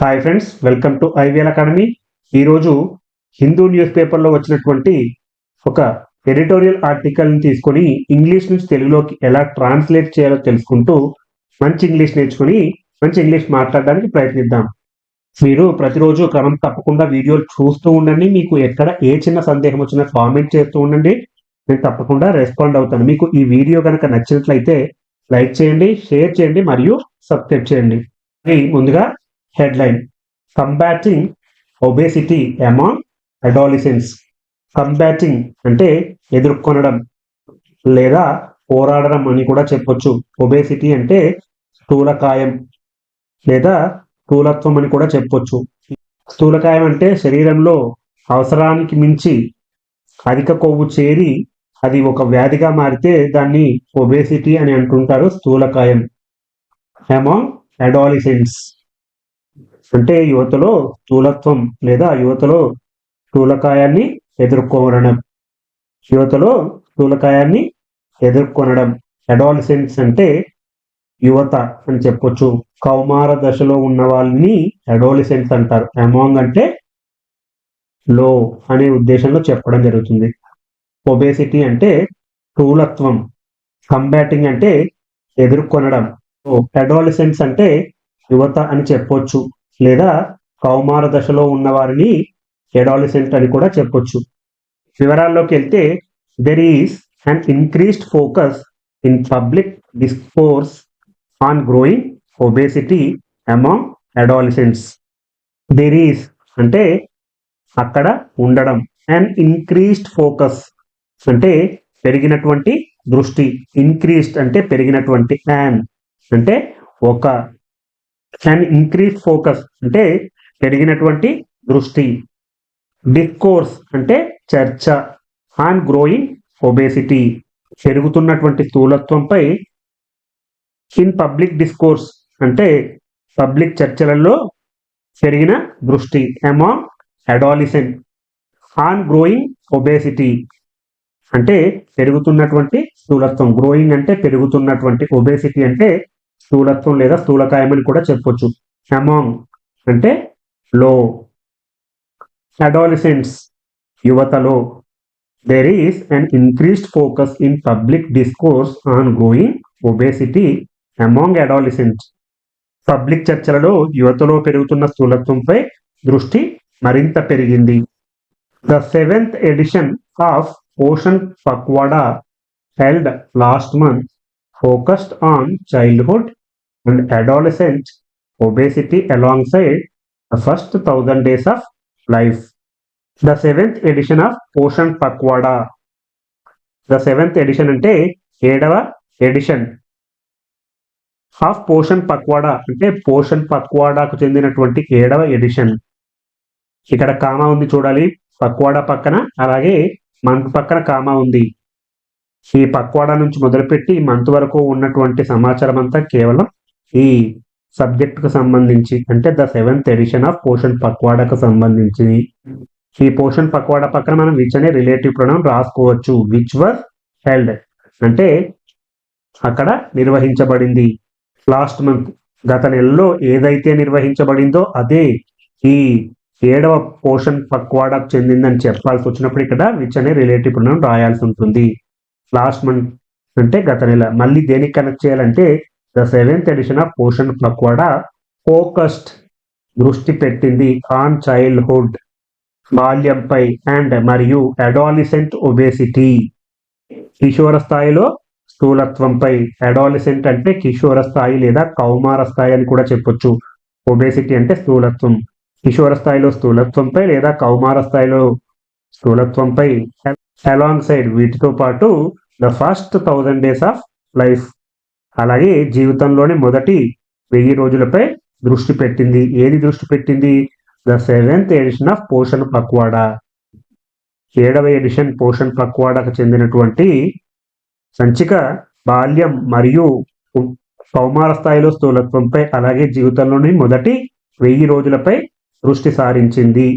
Hi friends welcome to IVL academy ఈరోజు Hindu news పేపర్లో వచ్చినటువంటి ఒక ఎడిటోరియల్ ఆర్టికల్ని తీసుకొని ఇంగ్లీష్ నుంచి తెలుగులోకి ఎలా ట్రాన్స్లేట్ చేయాలో తెలుసుకుంటూ మంచి ఇంగ్లీష్ నేర్చుకొని మంచి ఇంగ్లీష్ మాట్లాడడానికి ప్రయత్నిద్దాం. మీరు ప్రతిరోజు క్రమం తప్పకుండా వీడియోలు చూస్తూ ఉండండి. మీకు ఎక్కడ ఏ చిన్న సందేహం వచ్చినా కామెంట్ చేస్తూ ఉండండి. నేను తప్పకుండా రెస్పాండ్ అవుతాను. మీకు ఈ వీడియో కనుక నచ్చినట్లయితే లైక్ చేయండి షేర్ చేయండి మరియు సబ్స్క్రైబ్ చేయండి. ముందుగా headline combating obesity among adolescence combating అంటే ఎదుర్కొనడం లేదా పోరాడడం అని కూడా చెప్పొచ్చు. ఒబేసిటీ అంటే స్థూలకాయం లేదా స్థూలత్వం అని కూడా చెప్పొచ్చు. స్థూలకాయం అంటే శరీరంలో అవసరానికి మించి అధిక కొవ్వు చేరి అది ఒక వ్యాధిగా మారితే దాన్ని ఒబేసిటీ అని అంటుంటారు స్థూలకాయం. అమాంగ్ అడాలిసెన్స్ అంటే యువతలో స్థూలత్వం లేదా యువతలో స్థూలకాయాన్ని ఎదుర్కొనడం. యువతలో స్థూలకాయాన్ని ఎదుర్కొనడం. అడాలసెన్స్ అంటే యువత అని చెప్పొచ్చు. కౌమార దశలో ఉన్న వాళ్ళని అడాలిసెన్స్ అంటారు. అమాంగ్ అంటే లో అనే ఉద్దేశంలో చెప్పడం జరుగుతుంది. ఒబేసిటీ అంటే స్థూలత్వం. కంబాటింగ్ అంటే ఎదుర్కొనడం. అడాలిసెన్స్ అంటే యువత అని చెప్పొచ్చు. లేదా కౌమార దశలో ఉన్న వారిని ఎడాలిసెంట్ అని కూడా చెప్పొచ్చు. వివరాల్లోకి వెళ్తే there is and increased focus in public discourse on growing obesity among adolescents there is అంటే అక్కడ ఉండడం అండ్ ఇంక్రీస్డ్ ఫోకస్ అంటే పెరిగినటువంటి దృష్టి. ఇంక్రీస్డ్ అంటే పెరిగినటువంటి యాన్ అంటే ఒక అండ్ ఇంక్రీజ్ ఫోకస్ అంటే పెరిగినటువంటి దృష్టి. డిస్కోర్స్ అంటే చర్చ ఆన్ గ్రోయింగ్ ఒబేసిటీ పెరుగుతున్నటువంటి స్థూలత్వంపై ఇన్ పబ్లిక్ డిస్కోర్స్ అంటే పబ్లిక్ చర్చలలో పెరిగిన దృష్టి among adolescent on growing obesity అంటే పెరుగుతున్నటువంటి స్థూలత్వం. గ్రోయింగ్ అంటే పెరుగుతున్నటువంటి ఒబేసిటీ అంటే స్థూలత్వం లేదా స్థూలకాయం అని కూడా చెప్పొచ్చు. అమాంగ్ అంటే లో. అడాలిసెంట్స్ యువతలో. There is an increased focus in public discourse on going obesity among adolescents public చర్చలలో యువతలో పెరుగుతున్న స్థూలత్వంపై దృష్టి మరింత పెరిగింది. The seventh edition of Poshan Pakhwada held last month focused on childhood and adolescent obesity alongside the first thousand days of life. The seventh edition of Potion Pakwada. The seventh edition అంటే ఏడవ edition of Poshan Pakhwada అంటే పోషన్ పక్వాడాకు చెందినటువంటి ఏడవ edition ఇక్కడ comma ఉంది చూడాలి పక్వాడా పక్కన అలాగే మంత్ పక్కన కామా ఉంది ఈ పక్వాడా నుంచి మొదలుపెట్టి మంత్ వరకు ఉన్నటువంటి సమాచారం అంతా కేవలం ఈ సబ్జెక్టుకు సంబంధించి అంటే the seventh edition of Poshan పక్వాడాకు సంబంధించి. ఈ పోషన్ పక్వాడా పక్కన మనం విచ్ అనే రిలేటివ్ ప్రణం రాసుకోవచ్చు విచ్ వర్ హెల్డ్ అంటే అక్కడ నిర్వహించబడింది. లాస్ట్ మంత్ గత నెలలో ఏదైతే నిర్వహించబడిందో అదే ఈ ఏడవ పోషన్ పక్వాడాకు చెందిందని చెప్పాల్సి వచ్చినప్పుడు ఇక్కడ విచ్ అనే రిలేటివ్ ప్రణం రాయాల్సి ఉంటుంది. లాస్ట్ మంత్ అంటే గత నెల. మళ్ళీ దేనికి కనెక్ట్ చేయాలంటే the seventh edition of Poshan Pakhwada focused దృష్టి పెట్టింది ఆన్ చైల్డ్హుడ్ బాల్యంపై అండ్ మరియు అడాలిసెంట్ ఒబేసిటీ కిషోర స్థాయిలో స్థూలత్వంపై. అడాలిసెంట్ అంటే కిషోర స్థాయి లేదా కౌమార స్థాయి అని కూడా చెప్పొచ్చు. ఒబేసిటీ అంటే స్థూలత్వం. కిషోర స్థాయిలో స్థూలత్వంపై లేదా కౌమార స్థాయిలో స్థూలత్వంపై అలాంగ్ సైడ్ వీటితో పాటు the first thousand days of life అలాగే జీవితంలోని మొదటి వెయ్యి రోజులపై దృష్టి పెట్టింది. ఏది దృష్టి పెట్టింది? The seventh edition of Poshan Pakhwada ఏడవ ఎడిషన్ పోషన్ పక్వాడాకు చెందినటువంటి సంచిక బాల్యం మరియు కౌమార స్థాయిలో స్థూలత్వంపై అలాగే జీవితంలోని మొదటి వెయ్యి రోజులపై దృష్టి సారించింది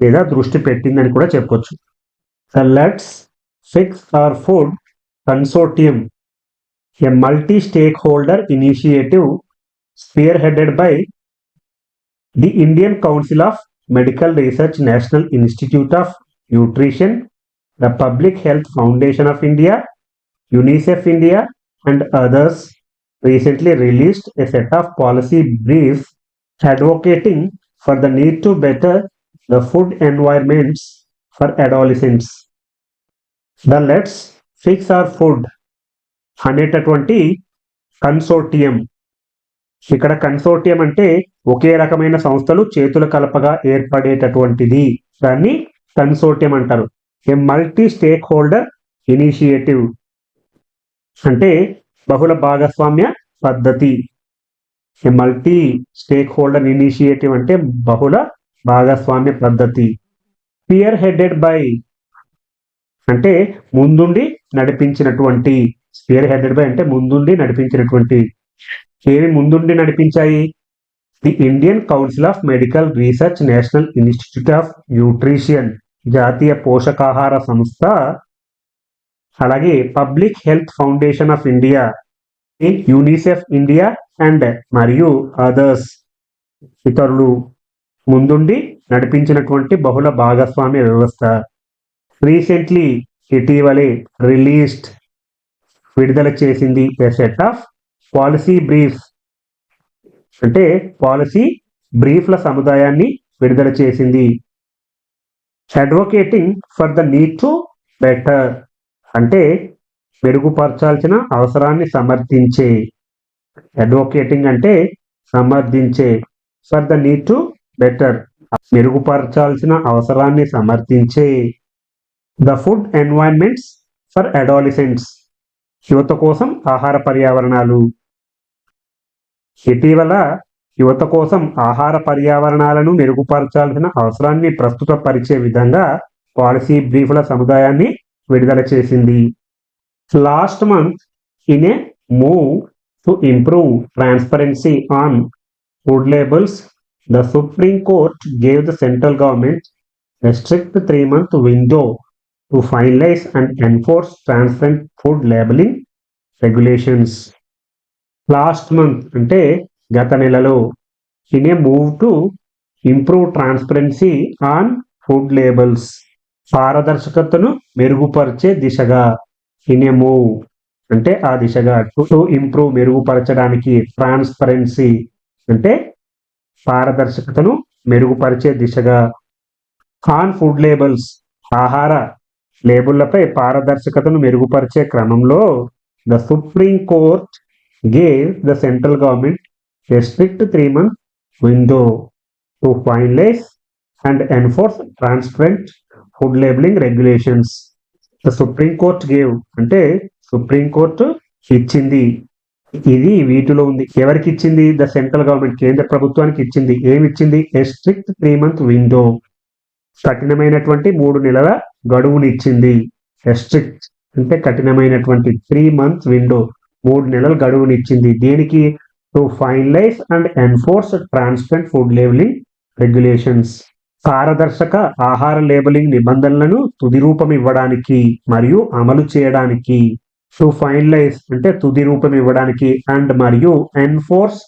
లేదా దృష్టి పెట్టిందని కూడా చెప్పొచ్చు. So let's fix our food consortium, a multi-stakeholder initiative spearheaded by the Indian Council of Medical Research National Institute of Nutrition, the Public Health Foundation of India, UNICEF India, and others recently released a set of policy briefs advocating for the need to better the food environments for adolescents. The Let's Fix Our Food. అనేటటువంటి consortium ఇక్కడ consortium అంటే ఒకే రకమైన సంస్థలు చేతుల కలపగా ఏర్పడేటటువంటిది. దాన్ని consortium అంటారు. A multi stakeholder initiative అంటే బహుళ భాగస్వామ్య పద్ధతి. A multi stakeholder initiative అంటే బహుళ భాగస్వామ్య పద్ధతి. Spearheaded by. అంటే ముందుండి నడిపించినటువంటి స్పియర్ హెడెడ్ బై అంటే ముందుండి నడిపించినటువంటి. ఏవి ముందుండి నడిపించాయి? The Indian council of medical research national institute of nutrition జాతీయ పోషకాహార సంస్థ అలాగే public health foundation of India in UNICEF India and మరియు అదర్స్ ఇతరులు ముందుండి నడిపించినటువంటి బహుళ భాగస్వామ్య వ్యవస్థ. రీసెంట్లీ ఇటీవలే రిలీజ్డ్ విడుదల చేసింది a set of policy brief. అంటే పాలసీ బ్రీఫ్ల సముదాయాన్ని విడుదల చేసింది. Advocating for the need to better అంటే మెరుగుపరచాల్సిన అవసరాన్ని సమర్థించే. అడ్వకేటింగ్ అంటే సమర్థించే. For the need to better మెరుగుపరచాల్సిన అవసరాన్ని సమర్థించే the food environments for adolescents. యువత కోసం ఆహార పర్యావరణాలు. ఇటీవల యువత కోసం ఆహార పర్యావరణాలను మెరుగుపరచాల్సిన అవసరాన్ని ప్రస్తుత పరిచే విధంగా పాలసీ బ్రీఫ్ల సముదాయాన్ని విడుదల చేసింది. Last month in a move to improve transparency on food labels the supreme court gave the central government a strict three month window to finalize and enforce transparent food labeling regulations. Last month అంటే గత నెలలో in a move to improve transparency on food labels పారదర్శకతను మెరుగుపరిచే దిశగా in a move అంటే ఆ దిశగా to improve మెరుగుపరచడానికి ట్రాన్స్పరెన్సీ అంటే పారదర్శకతను మెరుగుపరిచే దిశగా. హాన్ ఫుడ్ లేబుల్స్ ఆహార లేబుళ్ళపై పారదర్శకతను మెరుగుపరిచే క్రమంలో the supreme court gave the central government restrict three month window to lies and enforce transparent food labelling regulations the supreme court gave అంటే సుప్రీం కోర్టు ఇచ్చింది. ఇది వీటిలో ఉంది. ఎవరికి ఇచ్చింది? ద సెంట్రల్ గవర్నమెంట్ కేంద్ర ప్రభుత్వానికి ఇచ్చింది. ఏమిచ్చింది a strict three month window కఠినమైనటువంటి మూడు నెలల గడువుని ఇచ్చింది. ఎస్ట్రిక్ట్ అంటే కఠినమైనటువంటి త్రీ మంత్స్ విండో మూడు నెలల గడువుని ఇచ్చింది. దీనికి? To finalise and enforce transparent food labelling regulations పారదర్శక ఆహార లేబులింగ్ నిబంధనలను తుది రూపం ఇవ్వడానికి మరియు అమలు చేయడానికి. టు ఫైనలైజ్ అంటే తుది రూపం ఇవ్వడానికి అండ్ మరియు ఎన్ఫోర్స్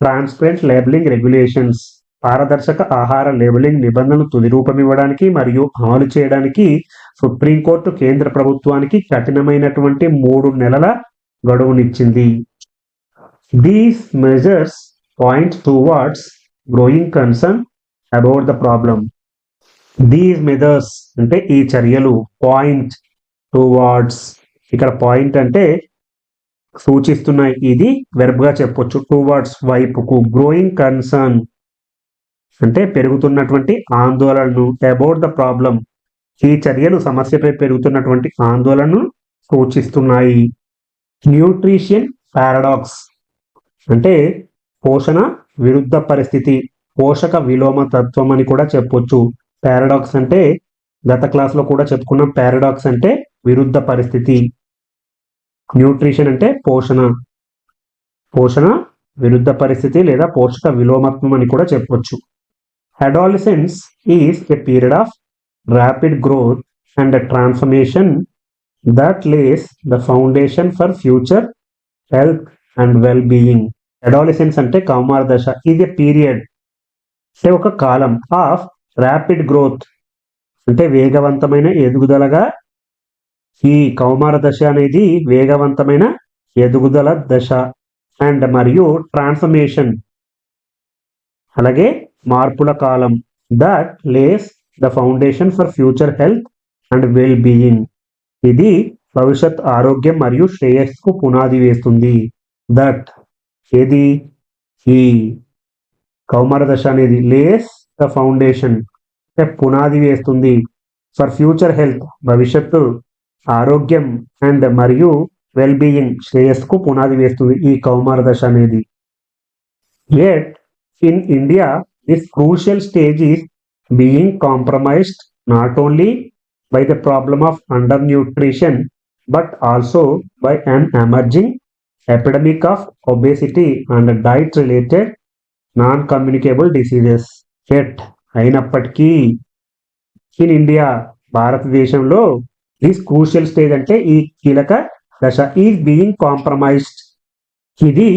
ట్రాన్స్పరెంట్ లేబులింగ్ రెగ్యులేషన్స్ పారదర్శక ఆహార లేబులింగ్ నిబంధనలు తుది రూపం ఇవ్వడానికి మరియు అమలు చేయడానికి సుప్రీంకోర్టు కేంద్ర ప్రభుత్వానికి కఠినమైనటువంటి మూడు నెలల గడువునిచ్చింది. These measures point towards growing concern about the problem these measures అంటే ఈ చర్యలు పాయింట్ టువార్డ్స్ ఇక్కడ పాయింట్ అంటే సూచిస్తున్నాయి. ఇది వెర్బ్గా చెప్పొచ్చు. టువర్డ్స్ వైపుకు గ్రోయింగ్ కన్సర్న్ అంటే పెరుగుతున్నటువంటి ఆందోళనను. అబౌట్ ద ప్రాబ్లం ఈ చర్యలు సమస్యపై పెరుగుతున్నటువంటి ఆందోళనను సూచిస్తున్నాయి. న్యూట్రిషియన్ పారాడాక్స్ అంటే పోషణ విరుద్ధ పరిస్థితి పోషక విలోమ తత్వం అని కూడా చెప్పొచ్చు. పారాడాక్స్ అంటే గత క్లాస్లో కూడా చెప్పుకున్న. పారాడాక్స్ అంటే విరుద్ధ పరిస్థితి. న్యూట్రిషన్ అంటే పోషణ. పోషణ విరుద్ధ పరిస్థితి లేదా పోషక విలోమత్వం అని కూడా చెప్పవచ్చు adolescence is a period of rapid growth and transformation that lays the foundation for future health and well being adolescence అంటే కౌమార దశ. ఇది పీరియడ్ అంటే ఒక కాలం ఆఫ్ ర్యాపిడ్ గ్రోత్ అంటే వేగవంతమైన ఎదుగుదలగా ఈ కౌమార దశ అనేది వేగవంతమైన ఎదుగుదల దశ అండ్ మరియు ట్రాన్స్ఫర్మేషన్ అలాగే మార్పుల కాలం that lays the foundation for future health and well being ఇది భవిష్యత్ ఆరోగ్యం మరియు శ్రేయస్సుకు పునాది వేస్తుంది. దట్ ఏది? ఈ కౌమార దశ అనేది లేస్ ద ఫౌండేషన్ అంటే పునాది వేస్తుంది. ఫర్ ఫ్యూచర్ హెల్త్ భవిష్యత్తు ఆరోగ్యం అండ్ మరియు వెల్ బీయింగ్ పునాది వేస్తుంది ఈ కౌమార దశ అనేది. Yet in India this crucial stage is being compromised not only by the problem of under nutrition but also by an emerging epidemic of obesity and diet related non communicable diseases yet అయినప్పటికీ in India భారతదేశంలో this crucial stage అంటే ఈ కీలక దశ. Is being compromised ఇది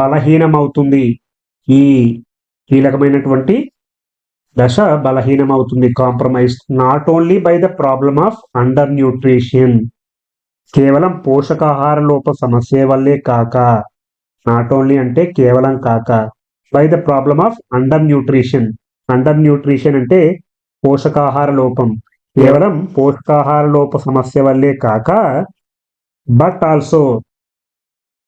బలహీనమవుతుంది. ఈ కీలకమైనటువంటి దశ బలహీనమవుతుంది. Compromise not only by the problem of under nutrition కేవలం పోషకాహార లోప సమస్య వల్లే కాక. నాట్ ఓన్లీ అంటే కేవలం కాక. By the problem of under nutrition under nutrition అంటే పోషకాహార లోపం. కేవలం పోషకాహార లోప సమస్య వల్లే కాక బట్ ఆల్సో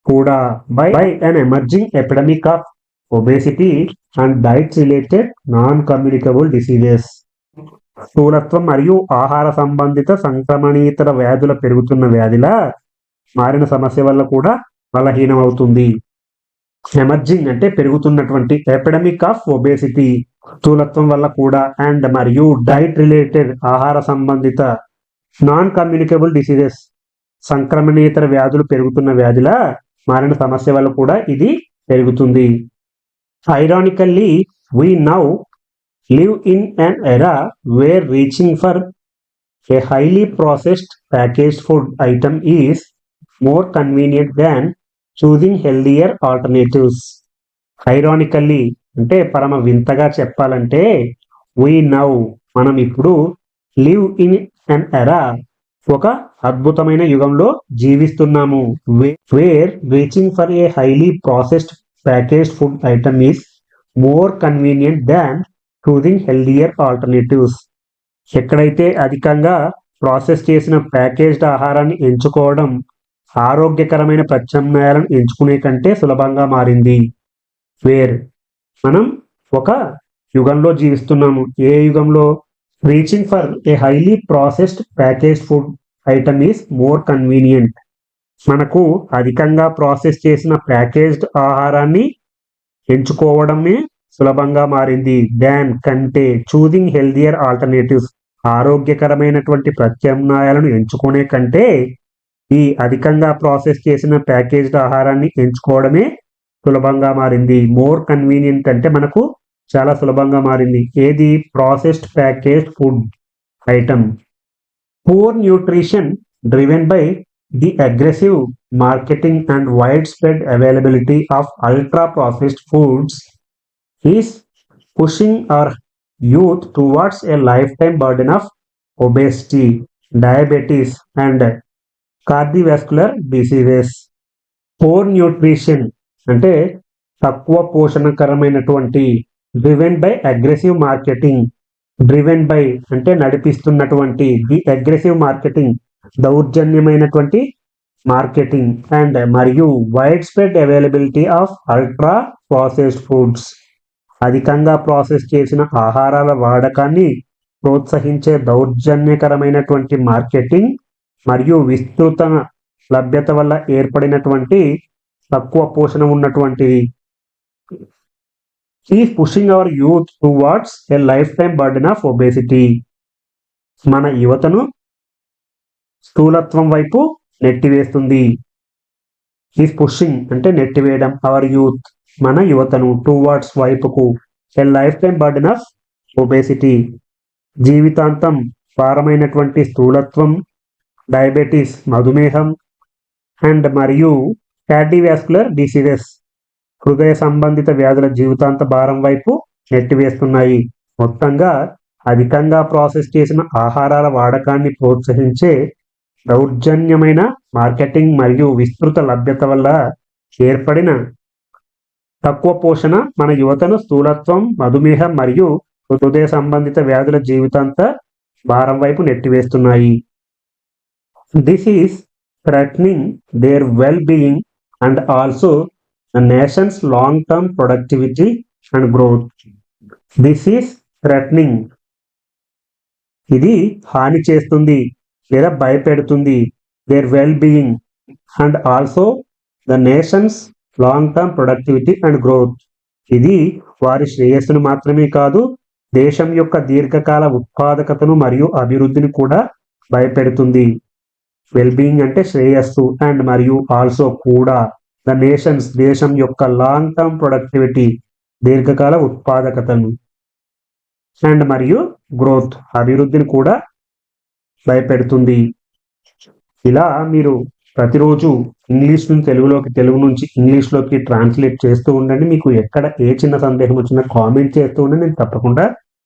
కూడా by by an emerging epidemic of obesity and diet related non communicable diseases స్థూలత్వం మరియు ఆహార సంబంధిత సంక్రమణీతర వ్యాధుల పెరుగుతున్న వ్యాధిలా మారిన సమస్య వల్ల కూడా బలహీనం అవుతుంది ఎమర్జింగ్ అంటే పెరుగుతున్నటువంటి ఎపిడమిక్ ఆఫ్ ఒబేసిటీ స్థూలత్వం వల్ల కూడా అండ్ మరియు డైట్ రిలేటెడ్ ఆహార సంబంధిత నాన్ కమ్యూనికేబుల్ డిసీజెస్ సంక్రమణేతర వ్యాధులు పెరుగుతున్న వ్యాధుల మారిన సమస్య వల్ల కూడా ఇది పెరుగుతుంది. Ironically we now live in an era where reaching for a highly processed package food item is more convenient than choosing healthier alternatives ironically అంటే పరమ వింతగా చెప్పాలంటే వీ నౌ మనం ఇప్పుడు లివ్ ఇన్ అన్ ఎరా ఒక అద్భుతమైన యుగంలో జీవిస్తున్నాము where waiting for a highly processed packaged food item is more convenient than choosing healthier alternatives ఎక్కడైతే అధికంగా ప్రాసెస్ చేసిన ప్యాకేజ్డ్ ఆహారాన్ని ఎంచుకోవడం ఆరోగ్యకరమైన ప్రత్యామ్నాయాలను ఎంచుకునే కంటే సులభంగా మారింది. వేర్. మనం ఒక యుగంలో జీవిస్తున్నాము. ఏ యుగంలో? Reaching for a highly processed packaged food item is more convenient. మనకు అధికంగా ప్రాసెస్ చేసిన ప్యాకేజ్డ్ ఆహారాన్ని ఎంచుకోవడమే సులభంగా మారింది. దాన్ కంటే చూసింగ్ హెల్దియర్ ఆల్టర్నేటివ్స్ ఆరోగ్యకరమైనటువంటి ప్రత్యామ్నాయాలను ఎంచుకునే కంటే ఈ అధికంగా ప్రాసెస్ చేసిన ప్యాకేజ్డ్ ఆహారాన్ని ఎంచుకోవడమే సులభంగా మారింది. మోర్ కన్వీనియంట్ అంటే మనకు చాలా సులభంగా మారింది. ఏది? Processed packaged food item poor nutrition driven by the aggressive marketing and widespread availability of ultra processed foods is pushing our youth towards a lifetime burden of obesity diabetes and cardiovascular diseases. Poor nutrition అంటే తక్కువ పోషణకరమైనటువంటి driven by aggressive marketing driven by అంటే నడిపిస్తున్నటువంటి the aggressive marketing దౌర్జన్యమైనటువంటి marketing and మరియు widespread availability of ultra processed foods అధికంగా process చేసిన ఆహారాల వాడకాన్ని ప్రోత్సహించే దౌర్జన్యకరమైనటువంటి మార్కెటింగ్ మరియు విస్తృత లభ్యత వల్ల ఏర్పడినటువంటి తక్కువ పోషణ ఉన్నటువంటిది ఈ pushing our youth towards a lifetime burden of obesity మన యువతను స్థూలత్వం వైపు నెట్టివేస్తుంది. ఈస్ పుషింగ్ అంటే నెట్టివేయడం అవర్ యూత్ మన యువతను టువార్డ్స్ వైపుకు a lifetime burden of obesity జీవితాంతం భారమైనటువంటి స్థూలత్వం డయాబెటీస్ మధుమేహం అండ్ మరియు కార్డివాస్కులర్ డిసీజెస్ హృదయ సంబంధిత వ్యాధుల జీవితాంత భారం వైపు నెట్టివేస్తున్నాయి. మొత్తంగా అధికంగా ప్రాసెస్ చేసిన ఆహారాల వాడకాన్ని ప్రోత్సహించే దౌర్జన్యమైన మార్కెటింగ్ మరియు విస్తృత లభ్యత వల్ల ఏర్పడిన తక్కువ పోషణ మన యువతను స్థూలత్వం మధుమేహం మరియు హృదయ సంబంధిత వ్యాధుల జీవితాంత భారం వైపు నెట్టివేస్తున్నాయి. This is threatening their well being and also the nation's long term productivity and growth this is threatening ఇది హాని చేస్తుంది లేదా భయపెడుతుంది their well being and also the nation's long term productivity and growth ఇది వారి శ్రేయస్సును మాత్రమే కాదు దేశం యొక్క దీర్ఘకాల ఉత్పాదకతను మరియు అభివృద్ధిని కూడా భయపెడుతుంది. వెల్ బీయింగ్ అంటే శ్రేయస్సు అండ్ మరియు ఆల్సో కూడా ద నేషన్స్ దేశం యొక్క లాంగ్ టర్మ్ ప్రొడక్టివిటీ దీర్ఘకాల ఉత్పాదకతను. అండ్ మరియు గ్రోత్ అభివృద్ధిని కూడా భయపెడుతుంది. ఇలా మీరు ప్రతిరోజు ఇంగ్లీష్ నుంచి తెలుగులోకి తెలుగు నుంచి ఇంగ్లీష్లోకి ట్రాన్స్లేట్ చేస్తూ ఉండండి. మీకు ఎక్కడ ఏ చిన్న సందేహం వచ్చినా కామెంట్ చేస్తూ ఉండండి. నేను తప్పకుండా